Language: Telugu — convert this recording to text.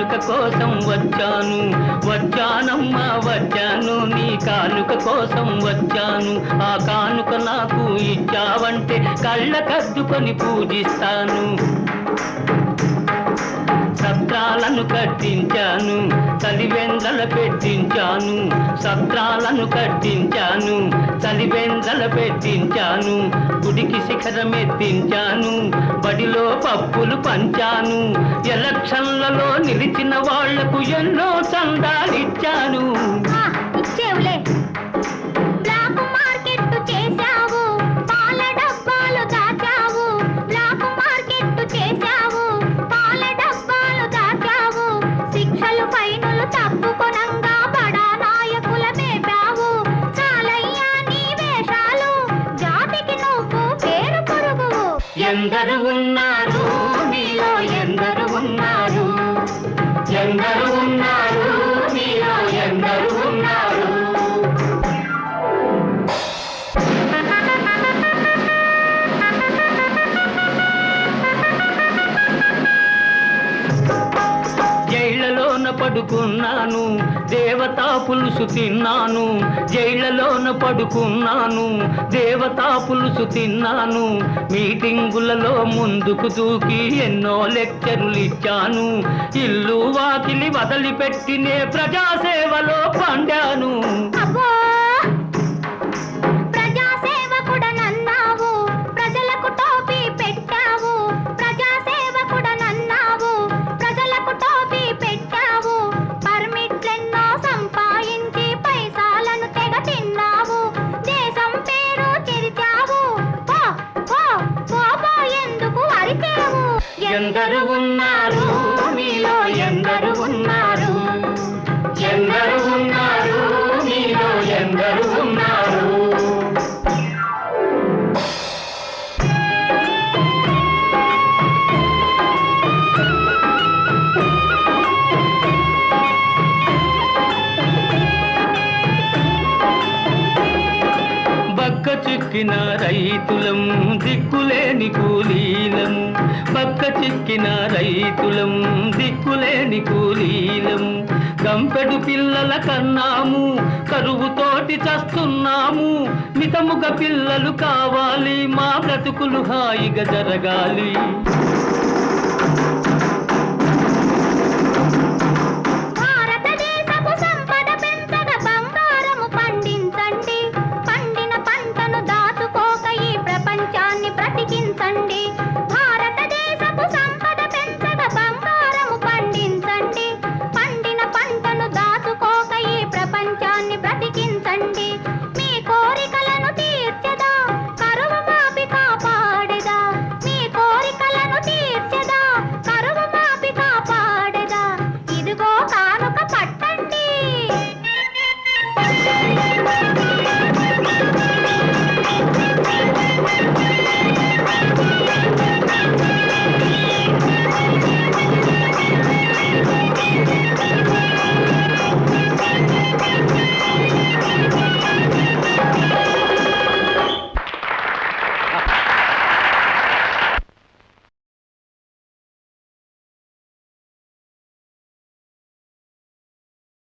కానుక కోసం వచ్చాను. వచ్చానమ్మా వచ్చాను. నీ కానుక కోసం వచ్చాను. ఆ కానుక నాకు ఇచ్చావంటే కళ్ళ కద్దుకొని పూజిస్తాను. సత్రాలను కట్టించాను తలివెందల పెట్టించాను సత్రాలను కట్టించాను తలివెందల పెట్టించాను గుడికి శిఖరం ఎత్తించాను బడిలో పప్పులు పంచాను ఎలక్షన్లలో నిలిచిన వాళ్ళకు ఎన్నో చందాలిచ్చాను ఎందరు ఉన్నారు పడుకున్నాను దేవతా పులుసు తిన్నాను జైళ్ళలోన పడుకున్నాను దేవతా పులుసు తిన్నాను మీటింగులలో ముందుకు దూకి ఎన్నో లెక్చరులు ఇచ్చాను ఇల్లు వాకిలి వదిలిపెట్టినే ప్రజాసేవలో పండాను. అబ్బా! ఎందరు ఉన్నారు చిక్కిన రైతులం దిక్కులేని కూలీలం. పక్క చిక్కిన రైతులం దిక్కులేని కూలీలం. గంపెడు పిల్లల కన్నాము కరువుతోటి చస్తున్నాము. మితముగ పిల్లలు కావాలి మా బ్రతుకులు హాయిగా జరగాలి.